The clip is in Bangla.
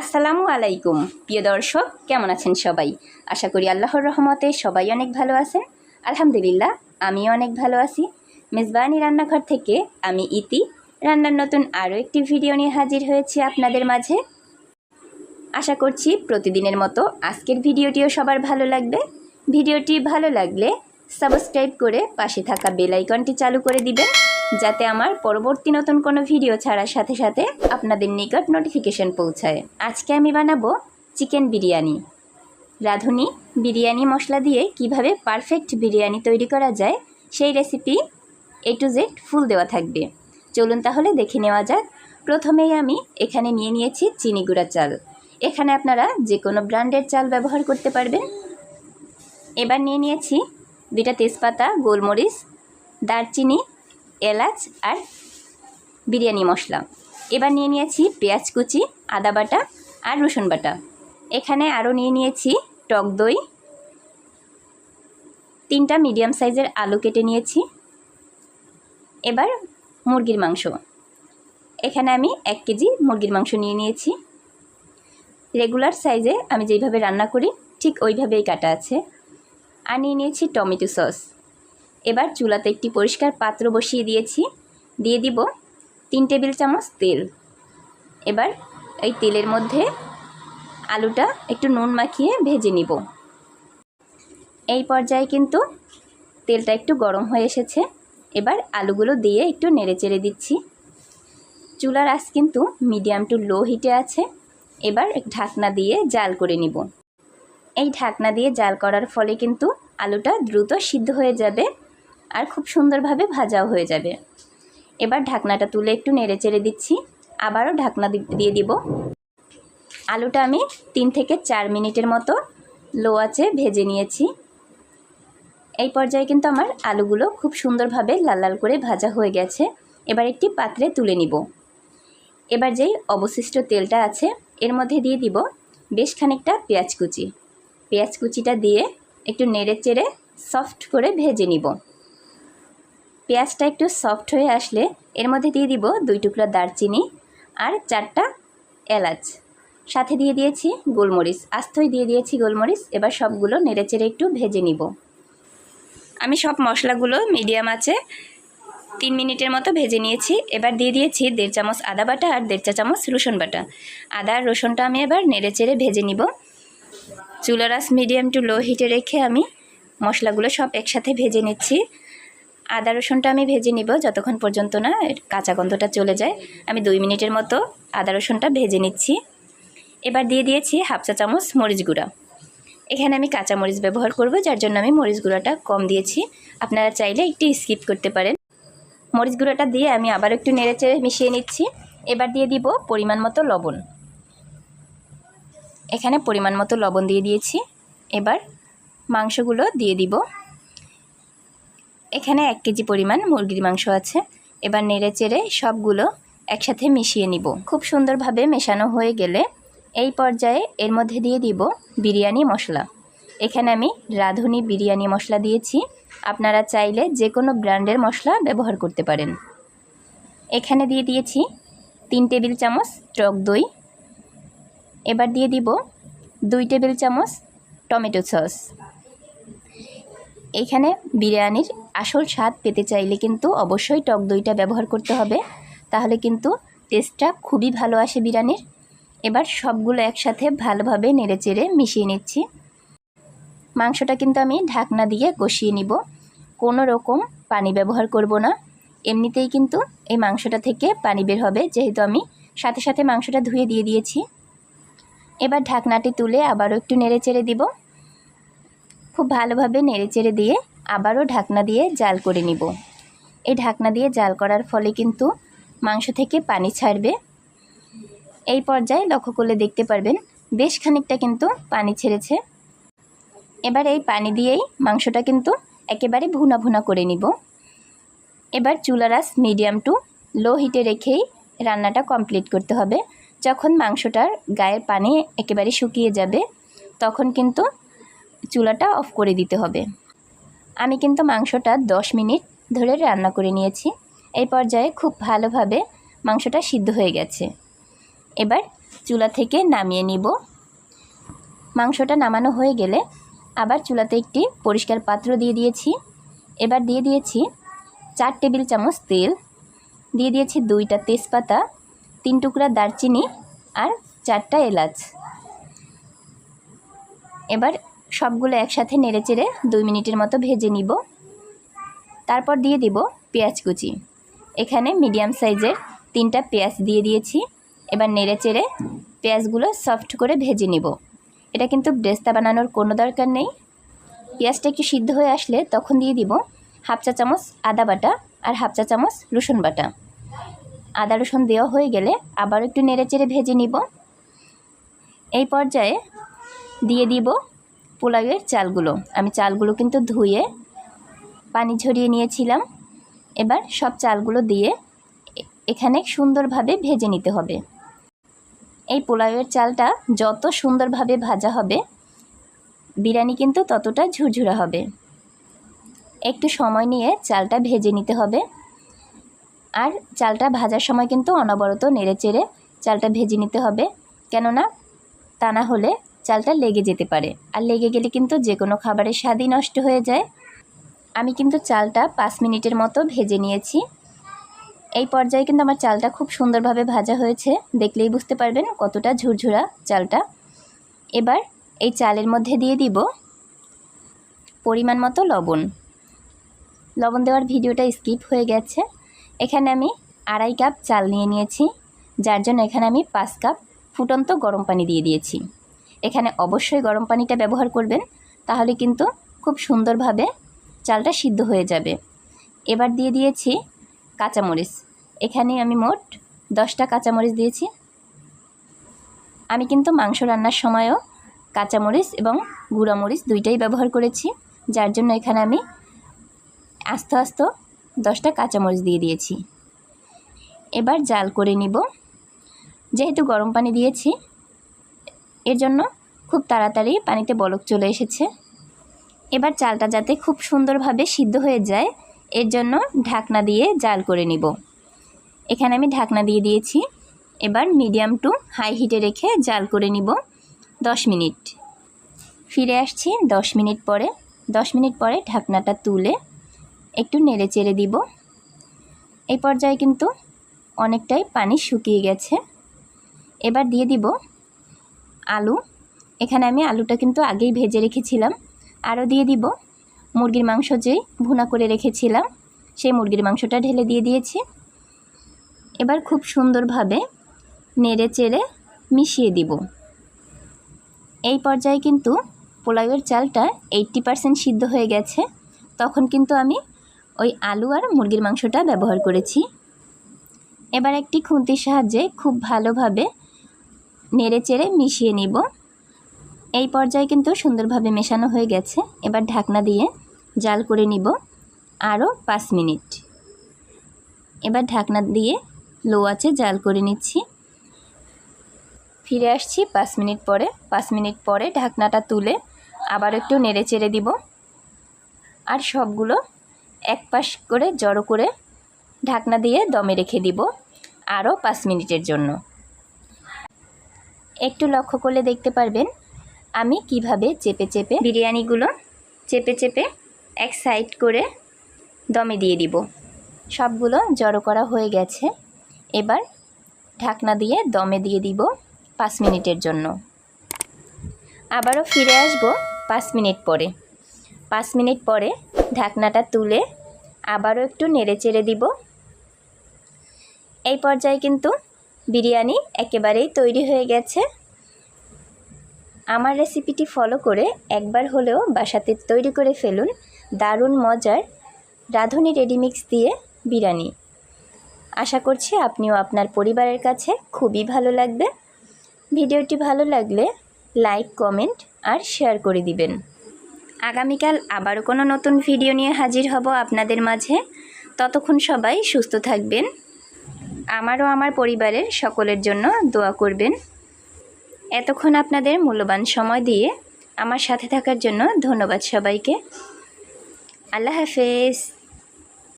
আসসালামু আলাইকুম। প্রিয় দর্শক, কেমন আছেন সবাই? আশা করি আল্লাহর রহমতে সবাই অনেক ভালো আছেন। আলহামদুলিল্লাহ, আমিও অনেক ভালো আছি। মেজবানি রান্নাঘর থেকে আমি ইতি। রান্নার নতুন আরও একটি ভিডিও নিয়ে হাজির হয়েছি আপনাদের মাঝে। আশা করছি প্রতিদিনের মতো আজকের ভিডিওটিও সবার ভালো লাগবে। ভিডিওটি ভালো লাগলে সাবস্ক্রাইব করে পাশে থাকা বেল আইকনটি চালু করে দিবেন। যাতে আমার পরবর্তী নতুন কোনো ভিডিও ছাড়ার সাথে সাথে আপনাদের নিকট নোটিফিকেশন পৌঁছায়। আজকে আমি বানাবো চিকেন বিরিয়ানি। রাঁধুনি বিরিয়ানি মশলা দিয়ে কীভাবে পারফেক্ট বিরিয়ানি তৈরি করা যায় সেই রেসিপি এ টু জেড ফুল দেওয়া থাকবে। চলুন তাহলে দেখে নেওয়া যাক। প্রথমেই আমি এখানে নিয়ে নিয়েছি চিনি গুঁড়া চাল। এখানে আপনারা যে কোনো ব্র্যান্ডের চাল ব্যবহার করতে পারবেন। এবার নিয়ে নিয়েছি দুইটা তেজপাতা, গোলমরিচ, দারচিনি এলাচ আর বিরিয়ানি মশলা। এবার নিয়ে নিয়েছি পেঁয়াজ কুচি, আদা বাটা আর রসুন বাটা। এখানে আরও নিয়ে নিয়েছি টক দই। তিনটা মিডিয়াম সাইজের আলু কেটে নিয়েছি। এবার মুরগির মাংস। এখানে আমি এক কেজি মুরগির মাংস নিয়ে নিয়েছি। রেগুলার সাইজে আমি যেইভাবে রান্না করি, ঠিক ওইভাবেই কাটা আছে। আর নিয়ে নিয়েছি টমেটো সস। এবার চুলাতে একটি পরিষ্কার পাত্র বসিয়ে দিয়েছি। দিয়ে দিব তিন টেবিল চামচ তেল। এবার এই তেলের মধ্যে আলুটা একটু নুন মাখিয়ে ভেজে নিব। এই পর্যায়ে কিন্তু তেলটা একটু গরম হয়ে এসেছে। এবার আলুগুলো দিয়ে একটু নেড়ে চেড়ে দিচ্ছি। চুলার আঁচ কিন্তু মিডিয়াম টু লো হিটে আছে। এবার ঢাকনা দিয়ে জাল করে নিব। এই ঢাকনা দিয়ে জাল করার ফলে কিন্তু আলুটা দ্রুত সিদ্ধ হয়ে যাবে। আর খুব সুন্দরভাবে ভাজাও হয়ে যাবে। এবার ঢাকনাটা তুলে একটু নেড়ে চেড়ে দিচ্ছি। আবারও ঢাকনা দিয়ে দিব। আলুটা আমি তিন থেকে চার মিনিটের মতো লো আঁচে ভেজে নিয়েছি। এই পর্যায়ে কিন্তু আমার আলুগুলো খুব সুন্দরভাবে লাল লাল করে ভাজা হয়ে গেছে। এবার একটি পাত্রে তুলে নিব। এবার যেই অবশিষ্ট তেলটা আছে, এর মধ্যে দিয়ে দিব বেশ খানিকটা পেঁয়াজ কুচি। পেঁয়াজ কুচিটা দিয়ে একটু নেড়ে চেড়ে সফট করে ভেজে নিব। পেঁয়াজটা একটু সফট হয়ে আসলে এর মধ্যে দিয়ে দিব দুই টুকরা দারচিনি আর চারটা এলাচ। সাথে দিয়ে দিয়েছি গোলমরিচ। আস্তই দিয়ে দিয়েছি গোলমরিচ। এবার সবগুলো নেড়ে চেড়ে একটু ভেজে নিব। আমি সব মশলাগুলো মিডিয়াম আছে, তিন মিনিটের মতো ভেজে নিয়েছি। এবার দিয়ে দিয়েছি দেড় চামচ আদা বাটা আর দেড় চা চামচ রসুন বাটা। আদা আর রসুনটা আমি এবার নেড়ে চেড়ে ভেজে নিব। চুলারাস মিডিয়াম টু লো হিটে রেখে আমি মশলাগুলো সব একসাথে ভেজে নিচ্ছি। আদা রসুনটা আমি ভেজে নিব, যতক্ষণ পর্যন্ত না কাঁচা গন্ধটা চলে যায়। আমি দুই মিনিটের মতো আদা রসুনটা ভেজে নিচ্ছি। এবার দিয়ে দিয়েছি হাফ চা চামচ মরিচ গুঁড়া। এখানে আমি কাঁচা মরিচ ব্যবহার করব, যার জন্য আমি মরিচ গুঁড়াটা কম দিয়েছি। আপনারা চাইলে একটু স্কিপ করতে পারেন। মরিচ গুঁড়োটা দিয়ে আমি আবার একটু নেড়ে চেড়ে মিশিয়ে নিচ্ছি। এবার দিয়ে দিব পরিমাণ মতো লবণ। এখানে পরিমাণ মতো লবণ দিয়ে দিয়েছি। এবার মাংসগুলো দিয়ে দিব। এখানে এক কেজি পরিমাণ মুরগির মাংস আছে। এবার নেড়ে চেড়ে সবগুলো একসাথে মিশিয়ে নিব। খুব সুন্দরভাবে মেশানো হয়ে গেলে এই পর্যায়ে এর মধ্যে দিয়ে দিব বিরিয়ানি মশলা। এখানে আমি রাঁধুনি বিরিয়ানি মশলা দিয়েছি। আপনারা চাইলে যে কোনো ব্র্যান্ডের মশলা ব্যবহার করতে পারেন। এখানে দিয়ে দিয়েছি তিন টেবিল চামচ টক দই। এবার দিয়ে দিব দুই টেবিল চামচ টমেটো সস। এইখানে বিরিয়ানির আসল স্বাদ পেতে চাইলে কিন্তু অবশ্যই টক দইটা ব্যবহার করতে হবে। তাহলে কিন্তু টেস্টটা খুবই ভালো আসে বিরিয়ানির। এবার সবগুলো একসাথে ভালোভাবে নেড়েচেড়ে মিশিয়ে নিচ্ছি। মাংসটা কিন্তু আমি ঢাকনা দিয়ে কষিয়ে নিব। কোনো রকম পানি ব্যবহার করব না। এমনিতেই কিন্তু এই মাংসটা থেকে পানি বের হবে, যেহেতু আমি সাথে সাথে মাংসটা ধুয়ে দিয়ে দিয়েছি। এবার ঢাকনাটি তুলে আবারও একটু নেড়ে চেড়ে দিব। খুব ভালোভাবে নেড়েচেড়ে দিয়ে আবারও ঢাকনা দিয়ে জাল করে নিব। এই ঢাকনা দিয়ে জাল করার ফলে কিন্তু মাংস থেকে পানি ছাড়বে। এই পর্যায়ে লক্ষ্য করলে দেখতে পারবেন বেশ খানিকটা কিন্তু পানি ছেড়েছে। এবার এই পানি দিয়েই মাংসটা কিন্তু একেবারে ভুনা ভুনা করে নিব। এবার চুলারাস মিডিয়াম টু লো হিটে রেখেই রান্নাটা কমপ্লিট করতে হবে। যখন মাংসটার গায়ের পানি একেবারে শুকিয়ে যাবে, তখন কিন্তু চুলাটা অফ করে দিতে হবে। আমি কিন্তু মাংসটা দশ মিনিট ধরে রান্না করে নিয়েছি। এই পর্যায়ে খুব ভালোভাবে মাংসটা সিদ্ধ হয়ে গেছে। এবার চুলা থেকে নামিয়ে নিব। মাংসটা নামানো হয়ে গেলে আবার চুলাতে একটি পরিষ্কার পাত্র দিয়ে দিয়েছি। এবার দিয়ে দিয়েছি চার টেবিল চামচ তেল। দিয়ে দিয়েছি দুইটা তেজপাতা, তিন টুকরা দারচিনি আর চারটা এলাচ। এবার সবগুলো একসাথে নেড়েচেড়ে দুই মিনিটের মতো ভেজে নিব। তারপর দিয়ে দিব পেঁয়াজ কুচি। এখানে মিডিয়াম সাইজের তিনটা পেঁয়াজ দিয়ে দিয়েছি। এবার নেড়েচেড়ে পেঁয়াজগুলো সফট করে ভেজে নিব। এটা কিন্তু ব্রেস্তা বানানোর কোনো দরকার নেই। পেঁয়াজটা একটু সিদ্ধ হয়ে আসলে তখন দিয়ে দিব হাফ চা চামচ আদা বাটা আর হাফ চা চামচ রসুন বাটা। আদা রসুন দেওয়া হয়ে গেলে আবার একটু নেড়েচেড়ে ভেজে নিব। এই পর্যায়ে দিয়ে দিব পোলাওয়ের চালগুলো। আমি চালগুলো কিন্তু ধুয়ে পানি ঝরিয়ে নিয়েছিলাম। এবার সব চালগুলো দিয়ে এখানে সুন্দরভাবে ভেজে নিতে হবে। এই পোলাওয়ের চালটা যত সুন্দরভাবে ভাজা হবে, বিরিয়ানি কিন্তু ততটা ঝুরঝুরা হবে। একটু সময় নিয়ে চালটা ভেজে নিতে হবে। আর চালটা ভাজার সময় কিন্তু অনবরত নেড়ে চেড়ে চালটা ভেজে নিতে হবে। কেননা তা না হলে চালটা লেগে যেতে পারে। আর লেগে গেলে কিন্তু যে কোনো খাবারের স্বাদই নষ্ট হয়ে যায়। আমি কিন্তু চালটা পাঁচ মিনিটের মতো ভেজে নিয়েছি। এই পর্যায়ে কিন্তু আমার চালটা খুব সুন্দরভাবে ভাজা হয়েছে। দেখলেই বুঝতে পারবেন কতটা ঝুরঝুরা চালটা। এবার এই চালের মধ্যে দিয়ে দিব পরিমাণ মতো লবণ। লবণ দেওয়ার ভিডিওটা স্কিপ হয়ে গেছে। এখানে আমি আড়াই কাপ চাল নিয়ে নিয়েছি। যার জন্য এখানে আমি পাঁচ কাপ ফুটন্ত গরম পানি দিয়ে দিয়েছি। এখানে অবশ্যই গরম পানিটা ব্যবহার করবেন, তাহলে কিন্তু খুব সুন্দরভাবে চালটা সিদ্ধ হয়ে যাবে। এবার দিয়ে দিয়েছি কাঁচামরিচ। এখানে আমি মোট দশটা কাঁচামরিচ দিয়েছি। আমি কিন্তু মাংস রান্নার সময়ও কাঁচামরিচ এবং গুঁড়ামরিচ দুইটাই ব্যবহার করেছি, যার জন্য এখানে আমি আস্তে আস্তে দশটা কাঁচামরিচ দিয়ে দিয়েছি। এবার জাল করে নিব। যেহেতু গরম পানি দিয়েছি এর জন্য খুব তাড়াতাড়ি পানিতে বলক চলে এসেছে। এবার চালটা যাতে খুব সুন্দরভাবে সিদ্ধ হয়ে যায় এর জন্য ঢাকনা দিয়ে জাল করে নিব। এখানে আমি ঢাকনা দিয়ে দিয়েছি। এবার মিডিয়াম টু হাই হিটে রেখে জাল করে নিব দশ মিনিট। ফিরে আসছি দশ মিনিট পরে। দশ মিনিট পরে ঢাকনাটা তুলে একটু নেড়ে চেড়ে দিব। এই পর্যায়ে কিন্তু অনেকটাই পানি শুকিয়ে গেছে। এবার দিয়ে দিব আলু। এখানে আমি আলুটা কিন্তু আগেই ভেজে রেখেছিলাম। আরও দিয়ে দিব মুরগির মাংস যেই ভুনা করে রেখেছিলাম, সেই মুরগির মাংসটা ঢেলে দিয়ে দিয়েছি। এবার খুব সুন্দরভাবে নেড়ে চেড়ে মিশিয়ে দিব। এই পর্যায়ে কিন্তু পোলাওয়ের চালটা এইট্টি পারসেন্ট সিদ্ধ হয়ে গেছে। তখন কিন্তু আমি ওই আলু আর মুরগির মাংসটা ব্যবহার করেছি। এবার একটি খুন্তির সাহায্যে খুব ভালোভাবে নেড়ে চেড়ে মিশিয়ে নিব। এই পর্যায়ে কিন্তু সুন্দরভাবে মেশানো হয়ে গেছে। এবার ঢাকনা দিয়ে জাল করে নিব আরও পাঁচ মিনিট। এবার ঢাকনা দিয়ে লো আছে জাল করে নিচ্ছি। ফিরে আসছি পাঁচ মিনিট পরে। পাঁচ মিনিট পরে ঢাকনাটা তুলে আবার একটু নেড়ে চেড়ে দিব। আর সবগুলো এক পাশ করে জড়ো করে ঢাকনা দিয়ে দমে রেখে দিব আরও পাঁচ মিনিটের জন্য। একটু লক্ষ্য করলে দেখতে পারবেন, আমি কীভাবে চেপে চেপে বিরিয়ানিগুলো চেপে চেপে এক সাইড করে দমে দিয়ে দিব। সবগুলো জড়ো করা হয়ে গেছে। এবার ঢাকনা দিয়ে দমে দিয়ে দিব পাঁচ মিনিটের জন্য। আবারও ফিরে আসব পাঁচ মিনিট পরে। পাঁচ মিনিট পরে ঢাকনাটা তুলে আবারও একটু নেড়ে চেড়ে দিব। এই পর্যায়ে কিন্তু বিরিয়ানি একেবারেই তৈরি হয়ে গেছে। আমার রেসিপিটি ফলো করে একবার হলেও বাসাতে তৈরি করে ফেলুন দারুণ মজার রাঁধুনি রেডিমিক্স দিয়ে বিরিয়ানি। আশা করছি আপনিও আপনার পরিবারের কাছে খুবই ভালো লাগবে। ভিডিওটি ভালো লাগলে লাইক, কমেন্ট আর শেয়ার করে দিবেন। আগামীকাল আবারও কোনো নতুন ভিডিও নিয়ে হাজির হব আপনাদের মাঝে। ততক্ষণ সবাই সুস্থ থাকবেন। আমারও আমার পরিবারের সকলের জন্য দোয়া করবেন। এতক্ষণ আপনাদের মূল্যবান সময় দিয়ে আমার সাথে থাকার জন্য ধন্যবাদ সবাইকে। আল্লাহ হাফেজ।